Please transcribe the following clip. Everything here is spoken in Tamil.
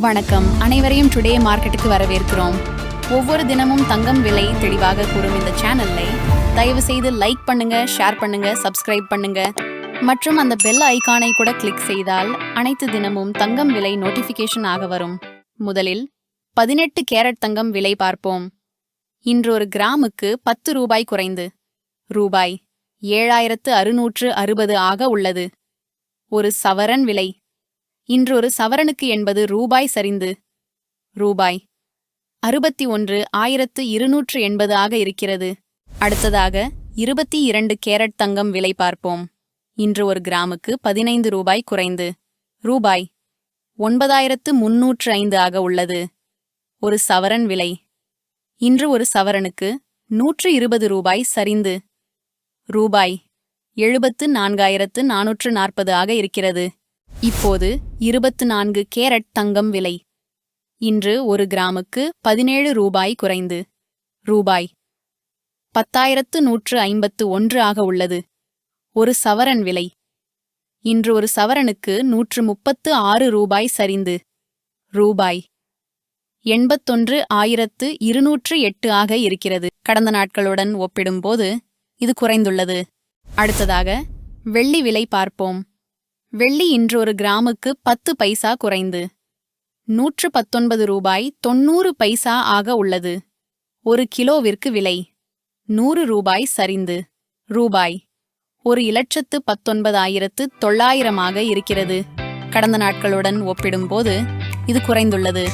வணக்கம். அனைவரையும் டுடே மார்க்கெட்டுக்கு வரவேற்கிறோம். ஒவ்வொரு தினமும் தங்கம் விலை தெளிவாக கூறும் இந்த சேனலை தயவு செய்து லைக் பண்ணுங்க ஷேர் பண்ணுங்க சப்ஸ்கிரைப் பண்ணுங்க. மற்றும் அந்த பெல் ஐகானை கூட கிளிக் செய்தால் அனைத்து தினமும் தங்கம் விலை நோட்டிபிகேஷன் ஆக வரும். முதலில் பதினெட்டு கேரட் தங்கம் விலை பார்ப்போம். இன்று ஒரு கிராமுக்கு பத்து ரூபாய் குறைந்து. ரூபாய் ஏழாயிரத்து அறுநூற்று அறுபது ஆக உள்ளது. ஒரு சவரன் விலை இன்று ஒரு சவரனுக்கு என்பது ரூபாய் சரிந்து. ரூபாய். அறுபத்தி ஒன்று ஆயிரத்து இருநூற்று எண்பது ஆக இருக்கிறது. அடுத்ததாக இருபத்தி இரண்டு கேரட் தங்கம் விலை பார்ப்போம். இன்று ஒரு கிராமுக்கு பதினைந்து ரூபாய் குறைந்து. ரூபாய். ஒன்பதாயிரத்து முன்னூற்று ஐந்து ஆக உள்ளது. ஒரு சவரன் விலை. இன்று ஒரு சவரனுக்கு நூற்று இருபது ரூபாய் சரிந்து. ரூபாய். எழுபத்து நான்காயிரத்து நானூற்று நாற்பது ஆக இருக்கிறது. இப்போது இருபத்து நான்கு கேரட் தங்கம் விலை. இன்று ஒரு கிராமுக்கு பதினேழு ரூபாய் குறைந்து. ரூபாய் பத்தாயிரத்து நூற்று ஐம்பத்து ஒன்று ஆக உள்ளது. ஒரு சவரன் விலை. இன்று ஒரு சவரனுக்கு நூற்று முப்பத்து ஆறு ரூபாய் சரிந்து. ரூபாய் எண்பத்தொன்று ஆயிரத்து இருநூற்று எட்டு ஆக இருக்கிறது. கடந்த நாட்களுடன் ஒப்பிடும்போது இது குறைந்துள்ளது. அடுத்ததாக வெள்ளி விலை பார்ப்போம். வெள்ளி இன்று ஒரு கிராமுக்கு பத்து பைசா குறைந்து. நூற்று பத்தொன்பது ரூபாய் தொன்னூறு பைசா ஆக உள்ளது. ஒரு கிலோவிற்கு விலை நூறு ரூபாய் சரிந்து. ரூபாய் ஒரு இலட்சத்து பத்தொன்பதாயிரத்து தொள்ளாயிரமாக இருக்கிறது. கடந்த நாட்களுடன் ஒப்பிடும்போது இது குறைந்துள்ளது.